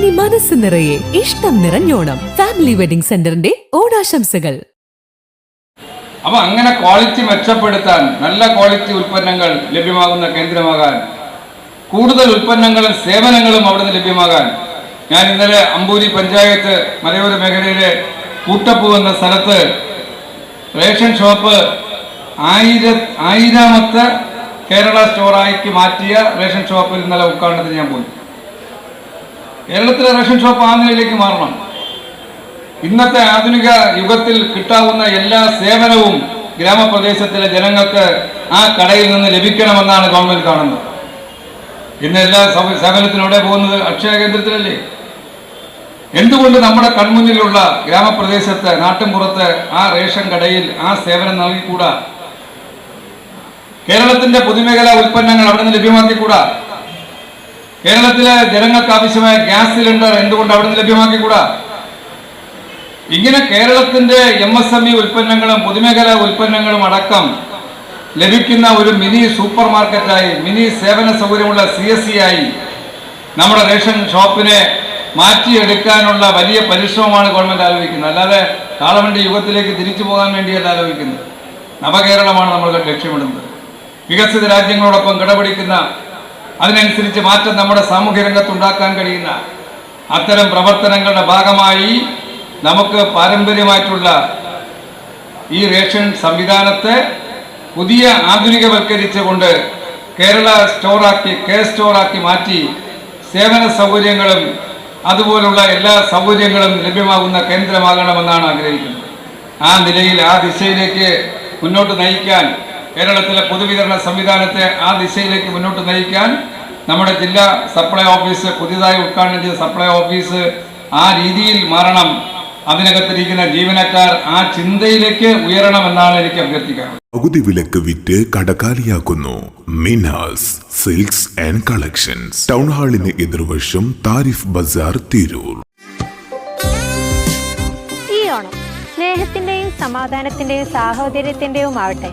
മനസ്സ് നിറയെ ഇഷ്ടം നിറഞ്ഞോണം. ഫാമിലി വെഡിംഗ് സെന്ററിന്റെ ഓണാശംസകൾ. അപ്പൊ അങ്ങനെ ക്വാളിറ്റി മെച്ചപ്പെടുത്താൻ നല്ല ക്വാളിറ്റി ഉൽപ്പന്നങ്ങൾ ലഭ്യമാകുന്ന കേന്ദ്രമാകാൻ കൂടുതൽ ഉൽപ്പന്നങ്ങളും സേവനങ്ങളും അവിടുന്ന് ലഭ്യമാകാൻ ഞാൻ ഇന്നലെ അമ്പൂരി പഞ്ചായത്ത് മലയോര മേഖലയിലെ കൂട്ടപ്പൂ എന്ന സ്ഥലത്ത് റേഷൻ ഷോപ്പ് ആയിര ആയിരാമത്തെ കേരള സ്റ്റോറായിക്ക് മാറ്റിയ റേഷൻ ഷോപ്പിൽ ഇന്നലെ ഉദ്ഘാടനത്തിന് ഞാൻ പോയി. കേരളത്തിലെ റേഷൻ ഷോപ്പ് ആ നിലയിലേക്ക് മാറണം. ഇന്നത്തെ ആധുനിക യുഗത്തിൽ കിട്ടാവുന്ന എല്ലാ സേവനവും ഗ്രാമപ്രദേശത്തിലെ ജനങ്ങൾക്ക് ആ കടയിൽ നിന്ന് ലഭിക്കണമെന്നാണ് ഗവൺമെന്റ് കാണുന്നത്. ഇന്ന് എല്ലാ സൗ- സേവനത്തിനും എവിടെ പോകുന്നത് അക്ഷയ കേന്ദ്രത്തിലല്ലേ? എന്തുകൊണ്ട് നമ്മുടെ കൺമുന്നിലുള്ള ഗ്രാമപ്രദേശത്ത് നാട്ടിൻപുറത്ത് ആ റേഷൻ കടയിൽ ആ സേവനം നൽകിക്കൂടാ? കേരളത്തിന്റെ പൊതുമേഖലാ ഉൽപ്പന്നങ്ങൾ അവിടെ നിന്ന് ലഭ്യമാക്കിക്കൂടാ? കേരളത്തിലെ ജനങ്ങൾക്ക് ആവശ്യമായ ഗ്യാസ് സിലിണ്ടർ എന്തുകൊണ്ട് അവിടെ നിന്ന് ലഭ്യമാക്കിക്കൂടാ? ഇങ്ങനെ കേരളത്തിന്റെ എം എസ് എം ഇ ഉൽപ്പന്നങ്ങളും പൊതുമേഖലാ ഉൽപ്പന്നങ്ങളും അടക്കം ലഭിക്കുന്ന ഒരു മിനി സൂപ്പർ മാർക്കറ്റായി മിനി സേവന സൗകര്യമുള്ള സി എസ് സി ആയി നമ്മുടെ റേഷൻ ഷോപ്പിനെ മാറ്റിയെടുക്കാനുള്ള വലിയ പരിശ്രമമാണ് ഗവൺമെന്റ് ആലോചിക്കുന്നത്. അല്ലാതെ കാളവണ്ടി യുഗത്തിലേക്ക് തിരിച്ചു പോകാൻ വേണ്ടിയല്ല ആലോചിക്കുന്നത്. നവകേരളമാണ് നമ്മൾ ലക്ഷ്യമിടുന്നത്. വികസിത രാജ്യങ്ങളോടൊപ്പം കിടപിടിക്കുന്ന അതിനനുസരിച്ച് മാറ്റം നമ്മുടെ സാമൂഹ്യ രംഗത്തുണ്ടാക്കാൻ കഴിയുന്ന അത്തരം പ്രവർത്തനങ്ങളുടെ ഭാഗമായി നമുക്ക് പാരമ്പര്യമായിട്ടുള്ള ഈ റേഷൻ സംവിധാനത്തെ പുതിയ ആധുനികവൽക്കരിച്ചുകൊണ്ട് കേരള സ്റ്റോറാക്കി കെ സ്റ്റോറാക്കി മാറ്റി സേവന സൗകര്യങ്ങളും അതുപോലുള്ള എല്ലാ സൗകര്യങ്ങളും ലഭ്യമാകുന്ന കേന്ദ്രമാകണമെന്നാണ് ആഗ്രഹിക്കുന്നത്. ആ നിലയിൽ ആ ദിശയിലേക്ക് മുന്നോട്ട് നയിക്കാൻ കേരളത്തിലെ പൊതുവിതരണ സംവിധാനത്തെ ആ ദിശയിലേക്ക് മുന്നോട്ട് നയിക്കാൻ നമ്മുടെ ജില്ലാ സപ്ലൈ ഓഫീസ് പുതിയതായി ഉദ്ഘാടനം ചെയ്ത സപ്ലൈ ഓഫീസ് ആ രീതിയിൽ മാറണം. അതിനകത്തിരിക്കുന്ന ജീവനക്കാർ ആ ചിന്തയിലേക്ക് ഉയരണമെന്നാണ് എനിക്ക് അഭ്യർത്ഥിക്കാറുള്ളത് പകുതി വിലക്ക് വിറ്റ് കടക്കാലിയാക്കുന്നു. Minas silks and collections. Town ഹാളിന് എതിർവശം താരിഫ് ബസാർ തിരൂർ. ഈ ഓണം സ്നേഹത്തിന്റെയും സമാധാനത്തിന്റെയും സാഹോദര്യത്തിന്റെയും ആവട്ടെ.